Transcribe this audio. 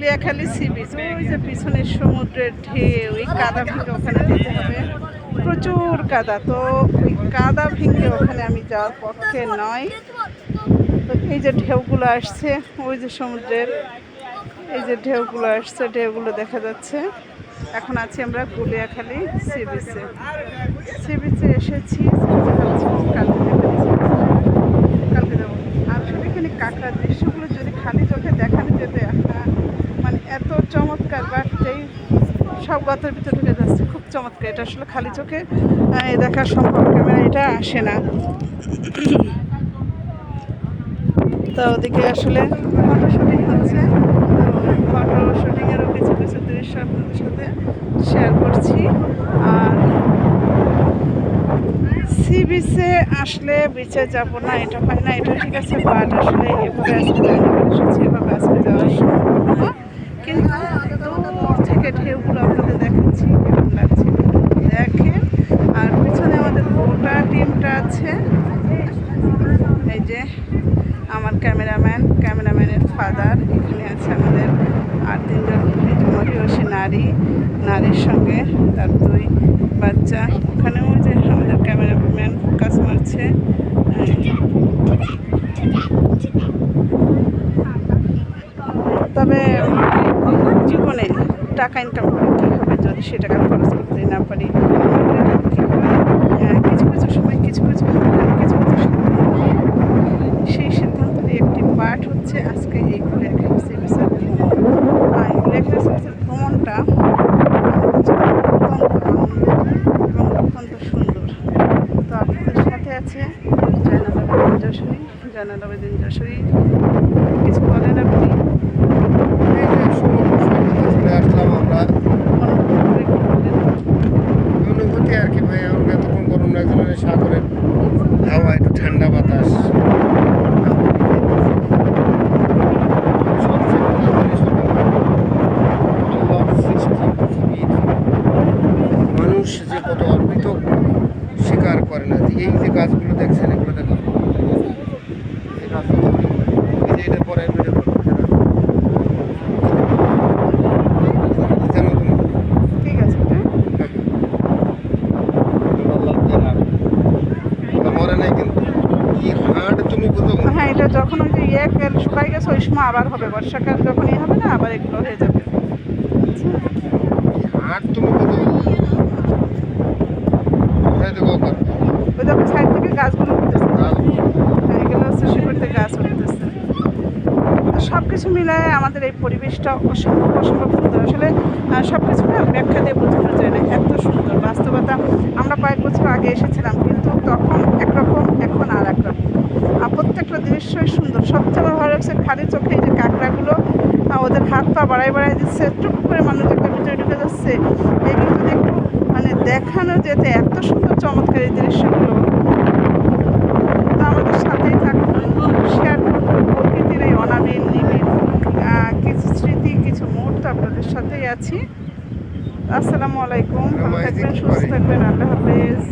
Guliakhali sea beach ওই যে পিছনের সমুদ্রের ঢেউ ওই কাদা ভেঙে ওখানে যেতে হবে। প্রচুর কাদা, তো ওই কাদা ভেঙে ওখানে আমি যাওয়ার পক্ষে নয়। তো এই যে ঢেউগুলো আসছে, ওই যে সমুদ্রের, এই যে ঢেউগুলো আসছে, ঢেউগুলো দেখা যাচ্ছে। এখন আছি আমরা গুলিয়াখালী সি বিচে সি বিচে এসেছি কালকে কালকে যাব। আসলে দৃশ্যগুলো যদি খালি চোখে দেখানো যেত একটা মানে এত চমৎকার বাড়তেই সব গতের ভিতরে ঢুকে যাচ্ছে। খুব চমৎকার এটা আসলে খালি চোখে আহ, এ দেখা সম্ভব ক্যামেরা এটা আসে না। তো ওদিকে আসলে ফটো শুটিং হচ্ছে। ফটো শুটিংয়েরও কিছু কিছু দৃশ্য আপনাদের সাথে শেয়ার করছি। আর সি বিচে আসলে বিচে যাব না এটা হয় না এটা ঠিক আছে বাট আসলে এভাবে আজকে এসেছি এভাবে আজকে যাওয়ার সম্ভব না। কিন্তু থেকে ঢেউগুলো আপনাদের দেখাচ্ছি, কেমন লাগছে। দেখেন, আর পিছনে আমাদের গোটা টিমটা আছে। এই যে আমার ক্যামেরাম্যান, ক্যামেরাম্যানের ফাদার, এখানে আছে আমাদের আর তিনজন মহিষী নারী। নারীর সঙ্গে তার দুই বাচ্চা। ওখানেও যে আমাদের ক্যামেরাম্যান কাজ মারছে তবে জীবনে টাকা ইনকাম করে কী হবে? যদি সে টাকা খরচ করতে না পারি কিছু কিছু সময়, কিছু কিছু কিছু কিছু। সেই সিদ্ধান্তের একটি পার্ট হচ্ছে আজকে এই সিরিজের ভ্রমণটা সুন্দর। তো আপনাদের সাথে আছে জয়নালাবেদিন যশোরী জয়নালাবেদিন যশোরী। কিছু বলেন আপনি? আসলাম আমরা। অনুভূতি আর কি ভাই, আমরা এতক্ষণ গরম লাগছিল সাগরের হাওয়া, একটু ঠান্ডা বাতাস। মানুষ যে কত অর্পিত স্বীকার করে না। যে এই যে গাছগুলো দেখছেন, এগুলো দেখুন এই গাছগুলো এই যে এটা পরে ভিডিও করব জানো তুমি ঠিক আছে হ্যাঁ মরে নাই কিন্তু কি হার্ড তুমি বুঝো হ্যাঁ এটা যখন ওই যে ইয়ে শুকাই গেছে ওই সময় আবার হবে। বর্ষাকাল যখন ইয়ে হবে না আবার এগুলো হয়ে যাবে। তুমি ওই যখন সাইড থেকে গাছগুলো উঠতেছে। এগুলো হচ্ছে শিকড়তে গাছ উঠতেছে। সব কিছু মিলায় আমাদের এই পরিবেশটা অসম্ভব অসম্ভব সুন্দর। আসলে সব কিছু না ব্যাখ্যা দিয়ে বোঝানো যায় না এত সুন্দর। বাস্তবতা আমরা কয়েক বছর আগে এসেছিলাম কিন্তু তখন একরকম এখন আর একরকম আর দৃশ্যই সুন্দর। সবচেয়ে আমার ভালো লাগছে খালি চোখে এই যে কাঁকড়াগুলো ওদের হাত পা বাড়াই বাড়াই দিচ্ছে টুক করে মানুষ একটা ভিতরে ঢুকে যাচ্ছে। এগুলো যদি একটু মানে দেখানো যেতে এত সুন্দর চমৎকার এই দৃশ্যগুলো। তো আমাদের সাথেই থাকুন শেয়ার করুন প্রকৃতির এই অনাবিল নিবিড় কিছু স্মৃতি কিছু মুহূর্ত আপনাদের সাথেই আছি। আসসালামু আলাইকুম ভালো থাকবেন সুস্থ থাকবেন আল্লাহ হাফেজ।